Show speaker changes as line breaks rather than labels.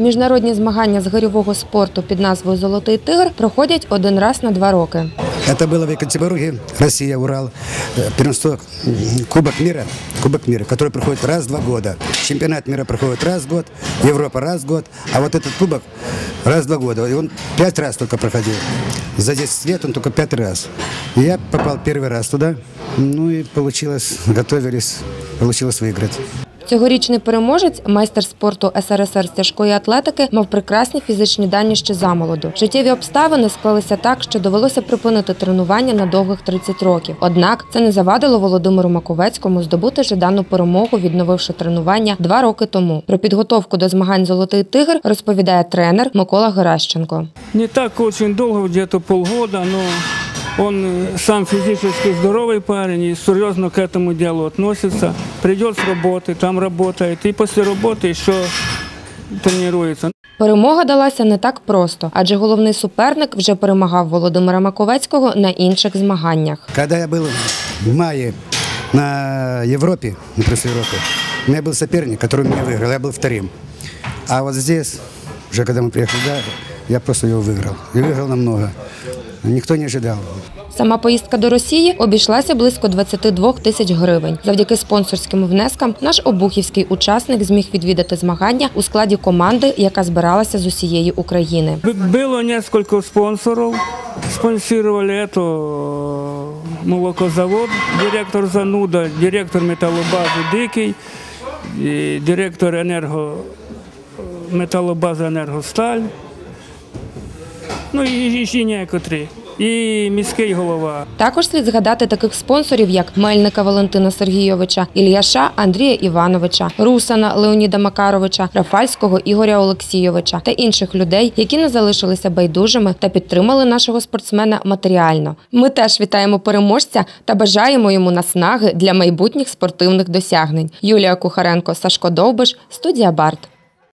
Міжнародні змагання з гирьового спорту під назвою Золотий тигр проходять один раз на два роки.
Это было в Екатеринбурге, Россия, Урал, э, первенство м, Кубок мира, Кубок мира, который проходит раз в два года. Чемпионат мира проходит раз в год, Европа раз в год, а вот этот кубок раз в два года. И он пять раз только проходил. За 10 лет он только пятый раз. И я попал первый раз туда, ну и получилось, готовились, получилось выиграть.
Цьогорічний переможець, майстер спорту СРСР з тяжкої атлетики, мав прекрасні фізичні дані ще замолоду. Життєві обставини склалися так, що довелося припинити тренування на довгих 30 років. Однак це не завадило Володимиру Маковецькому здобути жадану перемогу, відновивши тренування два роки тому. Про підготовку до змагань Золотий тигр розповідає тренер Микола Геращенко.
Не так очень долго, где-то полгода, но он э, сам физически здоровый парень и серьезно к этому делу относится. Придет с работы, там работает, и после работы еще тренируется.
Перемога далася не так просто, адже головний суперник вже перемагав Володимира Маковецького на інших змаганнях.
Когда я был в мае на Европе, на прошлой Европе, у меня был соперник, который меня выиграл, я был вторым. А вот здесь, уже когда мы приехали, да, я просто его выиграл. И выиграл намного. Никто не ожидал.
Сама поїздка до Росії обійшлася близько 22 тисяч гривень. Завдяки спонсорським внескам наш обухівський учасник зміг відвідати змагання у складі команди, яка збиралася з усієї України.
Б- Было несколько спонсоров. Спонсировали это э, молокозавод, директор Зануда, директор металлобазы Дикий, и директор энерго, металлобази Енергосталь. Ну і ще некоторі. І міський голова.
Також слід згадати таких спонсорів, як Мельника Валентина Сергійовича, Ільяша Андрія Івановича, Русана Леоніда Макаровича, Рафальського Ігоря Олексійовича та інших людей, які не залишилися байдужими та підтримали нашого спортсмена матеріально. Ми теж вітаємо переможця та бажаємо йому наснаги для майбутніх спортивних досягнень. Юлія Кухаренко, Сашко Довбиш, студія Барт.